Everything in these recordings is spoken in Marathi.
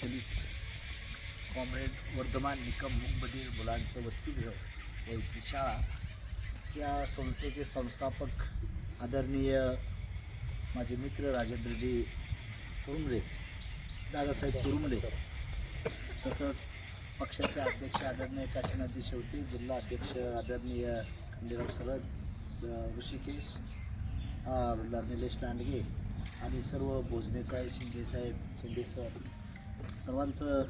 संचलित कॉम्रेड वर्धमान निकम मुंबईमधील मुलांचं वसतिगृह व इथली शाळा या संस्थेचे संस्थापक आदरणीय माझे मित्र राजेंद्रजी कुरुमरे दादासाहेब कुरुमरे तसंच पक्षाचे अध्यक्ष आदरणीय काशीनाथजी शेवटी जिल्हा अध्यक्ष आदरणीय खंडेराव सरद ऋषिकेश निलेश लांडगे आणि सर्व भोजनेकर शिंदेसाहेब शिंदे सर सर्वांचं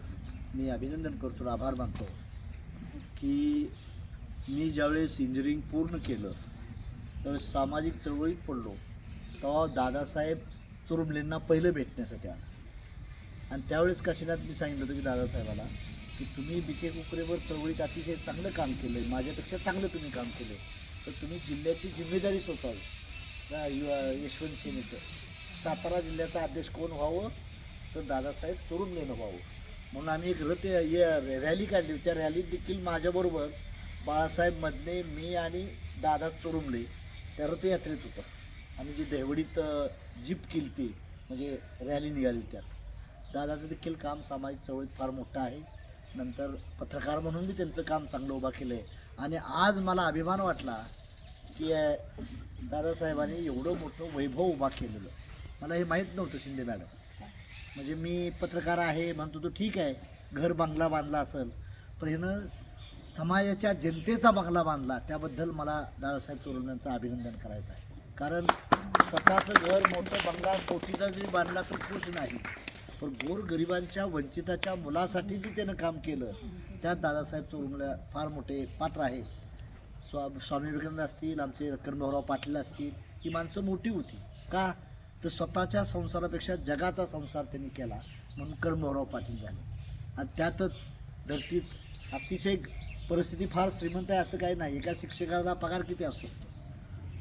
मी अभिनंदन करतो आभार मानतो की मी ज्यावेळेस इंजिनिअरिंग पूर्ण केलं त्यावेळेस सामाजिक चळवळीत पडलो तेव्हा दादासाहेब तुरुंबलेंना पहिलं भेटण्यासाठी आलं. आणि त्यावेळेस काशीनाथ मी सांगितलं होतं की दादासाहेबाला की तुम्ही बी के कुकरेवर चळवळीत अतिशय चांगलं काम केलं आहे माझ्यापेक्षा चांगलं तुम्ही काम केलं तर तुम्ही जिल्ह्याची जिम्मेदारी स्वतःवी त्या यशवंत सेनेचं. सातारा जिल्ह्याचा अध्यक्ष कोण व्हावं? तर दादासाहेब चुरुमलेनं व्हावं म्हणून आम्ही एक रथ य- रॅली काढली. त्या रॅलीत देखील माझ्याबरोबर बाळासाहेब मधने मी आणि दादा चोरुमले त्या रथयात्रेत होतं. आम्ही जी देवडीत जीप केली ती म्हणजे रॅली निघाली त्यात. दादाचं देखील काम सामाजिक चळवळीत फार मोठं आहे. नंतर पत्रकार म्हणून मी त्यांचं काम चांगलं उभा केलं आहे आणि आज मला अभिमान वाटला की दादासाहेबांनी एवढं मोठं वैभव उभा केलेलं. मला हे माहीत नव्हतं शिंदे मॅडम. म्हणजे मी पत्रकार आहे म्हणतो तो ठीक आहे घर बंगला बांधला असेल. पण ह्यानं समाजाच्या जनतेचा बंगला बांधला त्याबद्दल मला दादासाहेब चोरवण्यांचं अभिनंदन करायचं आहे. कारण स्वतःचं घर मोठं बंगला कोटीचा जरी बांधला तर खुश नाही. पण गोरगरिबांच्या वंचिताच्या मुलासाठी जे त्यानं काम केलं त्यात दादासाहेब चोरवण्या फार मोठे पात्र आहे स्वा स्वामी विवेकानंद असतील आमचे कर्मभाऊराव पाटील असतील ही माणसं मोठी होती. का? तर स्वतःच्या संसारापेक्षा जगाचा संसार त्यांनी केला म्हणून कर्मभाऊराव पाटील झाले. आणि त्यातच धरतीत अतिशय परिस्थिती फार श्रीमंत आहे असं काही नाही. एका शिक्षकाचा पगार किती असतो?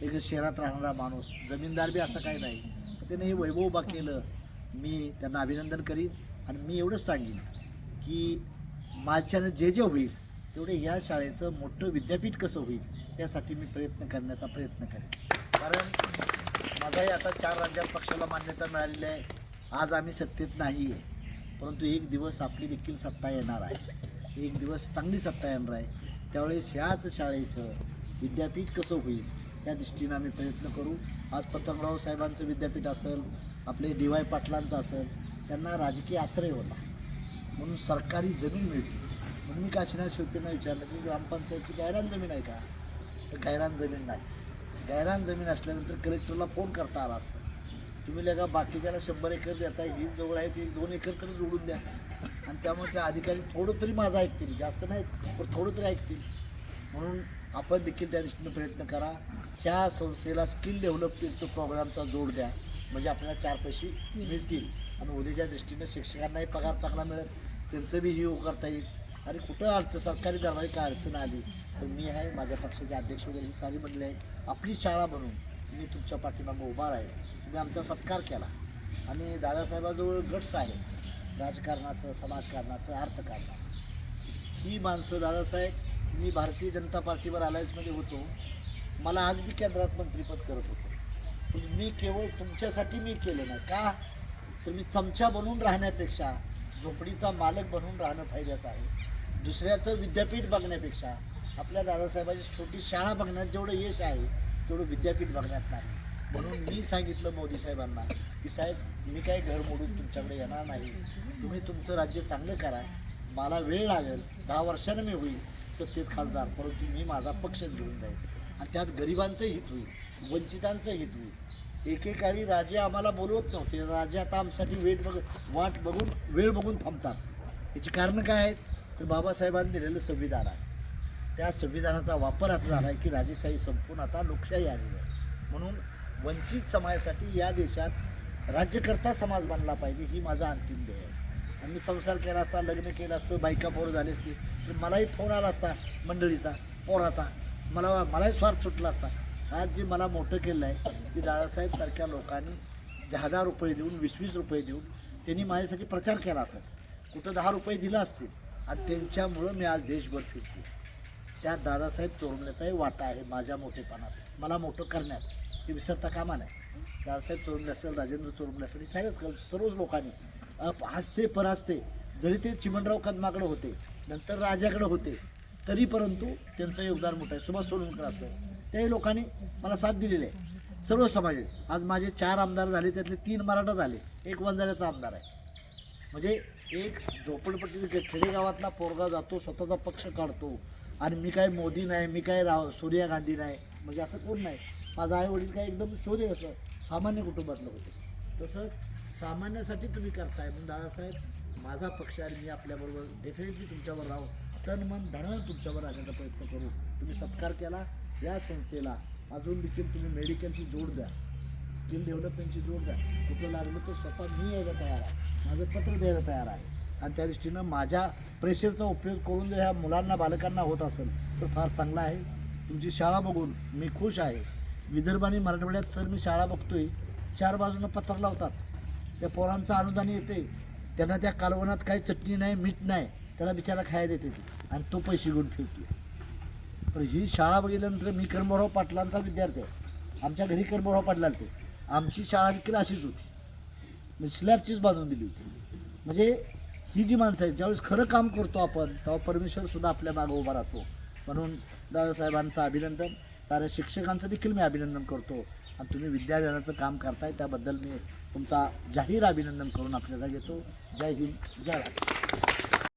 एक शहरात राहणारा माणूस जमीनदार बी असं काही नाही. तर त्याने हे वैभव उभा केलं. मी त्यांना अभिनंदन करीन आणि मी एवढंच सांगेन की माझ्यानं जे जे होईल तेवढे या शाळेचं मोठं विद्यापीठ कसं होईल यासाठी मी प्रयत्न करण्याचा प्रयत्न करेन. कारण माझाही आता चार राज्यात पक्षाला मान्यता मिळालेली आहे. आज आम्ही सत्तेत नाही आहे परंतु एक दिवस आपली देखील सत्ता येणार आहे. एक दिवस चांगली सत्ता येणार आहे. त्यावेळेस ह्याच शाळेचं विद्यापीठ कसं होईल या दृष्टीनं आम्ही प्रयत्न करू. आज पतंगराव साहेबांचं विद्यापीठ असेल आपले डी वाय पाटलांचं असेल त्यांना राजकीय आश्रय होता म्हणून सरकारी जमीन मिळते. म्हणून मी काशीनाथ शेवतेंना विचारलं की ग्रामपंचायतची गायरान जमीन आहे का? तर गायरान जमीन नाही. गायरान जमीन असल्यानंतर कलेक्टरला फोन करता आला असता. तुम्ही लगा बाकीच्याला शंभर एकर देता ही जवळ आहे ती दोन एकर तरी जोडून द्या. आणि त्यामुळे त्या अधिकारी थोडं तरी माझं ऐकतील जास्त नाही पण थोडं तरी ऐकतील. म्हणून आपण देखील त्या दृष्टीनं प्रयत्न करा. ह्या संस्थेला स्किल डेव्हलपमेंटचं प्रोग्रामचा जोड द्या. म्हणजे आपल्याला चार पैसे मिळतील. आणि उद्याच्या दृष्टीनं शिक्षकांनाही पगार चांगला मिळेल. त्यांचं बी हे करता येईल. आणि कुठं अडचण सरकारी दरबारी काय अडचण आली तर मी आहे माझ्या पक्षाचे अध्यक्ष वगैरे ही सारी मंडळी आहे आपली शाळा बनवून मी तुमच्या पाठीमागं उभा आहे तुम्ही आमचा सत्कार केला. आणि दादासाहेबाजवळ गट्स आहेत राजकारणाचं समाजकारणाचं अर्थकारणाचं. ही माणसं दादासाहेब मी भारतीय जनता पार्टीवर अलायन्समध्ये होतो. मला आज मी केंद्रात मंत्रीपद करत होतो. पण मी केवळ तुमच्यासाठी मी केलं नाही. का? तर मी चमचा बनून राहण्यापेक्षा झोपडीचा मालक बनून राहणं फायद्याचं आहे. दुसऱ्याचं विद्यापीठ बघण्यापेक्षा आपल्या दादासाहेबाची छोटी शाळा बघण्यात जेवढं यश आहे तेवढं विद्यापीठ बघण्यात नाही. म्हणून मी सांगितलं मोदी साहेबांना की साहेब मी काय घर मोडून तुमच्याकडे येणार नाही. तुम्ही तुमचं राज्य चांगलं करा. मला वेळ लागेल. दहा वर्षानं मी होईल. सत्तेत खासदार. परंतु मी माझा पक्षच घेऊन जाईल. आणि त्यात गरिबांचं हित होईल. वंचितांचं हित होईल. एकेकाळी राजे आम्हाला बोलवत नव्हते. राजे आता आमच्यासाठी वेट बघ वाट बघून वेळ बघून थांबतात. याची कारणं काय आहेत? तर बाबासाहेबांनी दिलेलं संविधान आहे. त्या संविधानाचा वापर असा झाला आहे की राजेशाही संपून आता लोकशाही आलेली आहे. म्हणून वंचित समाजासाठी या देशात राज्यकर्ता समाज बनला पाहिजे ही माझा अंतिम ध्येय आहे. आणि मी संसार केला असता लग्न केलं असतं बायका पोरं झाली असती तर मलाही फोन आला असता मंडळीचा पोराचा. मला मलाही स्वार्थ सुटला असता. आज जे मला मोठं केलं आहे की दादासाहेबसारख्या लोकांनी दहा दहा रुपये देऊन वीस वीस रुपये देऊन त्यांनी माझ्यासाठी प्रचार केला असेल. कुठं दहा रुपये दिलं असतील आणि त्यांच्यामुळं मी आज देशभर फिरतो त्या दादासाहेब चोरमण्याचाही वाटा आहे माझ्या मोठेपणात. मला मोठं करण्यात. हे विसरता कामा नाही दादासाहेब चोरमले असेल राजेंद्र चोरमले असेल हे सगळ्याच सर्वच लोकांनी हसते परहसते जरी ते चिमणराव कदमाकडे होते नंतर राजाकडे होते तरी परंतु त्यांचं योगदान मोठं आहे. सुभाष सोलुंकर असेल त्याही लोकांनी मला साथ दिलेली आहे. सर्व समाज आज माझे चार आमदार झाले त्यातले तीन मराठा झाले. एक वंजाऱ्याचा आमदार आहे. म्हणजे एक झोपडपट्टी खेडेगावातला पोरगा जातो स्वतःचा पक्ष काढतो. आणि मी काय मोदी नाही मी काय राव सोनिया गांधी नाही म्हणजे असं कोण नाही. माझा आई वडील काय एकदम शोधे असं सामान्य कुटुंबातलं होते. तसंच सामान्यासाठी तुम्ही करताय. म्हणून दादासाहेब माझा पक्ष आणि मी आपल्याबरोबर डेफिनेटली तुमच्यावर राहू. तन मन धनानं तुमच्यावर राहण्याचा प्रयत्न करू. तुम्ही सत्कार केला या संस्थेला अजून देखील तुम्ही मेडिकलची जोड द्या. स्किल डेव्हलपमेंटची जोड द्या कुठं लागलं तर स्वतः मी यायला तयार आहे. माझं पत्र द्यायला तयार आहे. आणि त्या दृष्टीनं माझ्या प्रेशरचा उपयोग करून जर ह्या मुलांना बालकांना होत असेल तर फार चांगला आहे. तुमची शाळा बघून मी खुश आहे. विदर्भ आणि मराठवाड्यात सर मी शाळा बघतोय. चार बाजूनं पत्र लावतात. त्या पोरांचं अनुदान येते. त्यांना त्या कालवनात काही चटणी नाही मीठ नाही त्याला बिचारा खायला देते ती. आणि तो पैसे घेऊन ठेवतो पण ही शाळा बघितल्यानंतर मी कर्मराव पाटलांचा विद्यार्थी आहे. आमच्या घरी करमोळा पडला तो. आमची शाळा देखील अशीच होती. म्हणजे स्लॅबचीच बांधून दिली होती. म्हणजे ही जी माणसं आहेत ज्यावेळेस खरं काम करतो आपण तेव्हा परमेश्वरसुद्धा आपल्या मागं उभा राहतो. म्हणून दादासाहेबांचं अभिनंदन. साऱ्या शिक्षकांचं देखील मी अभिनंदन करतो. आणि तुम्ही विद्यादानाचं काम करताय त्याबद्दल मी तुमचा जाहीर अभिनंदन करून आपल्याला घेतो जय हिंद जय भारत.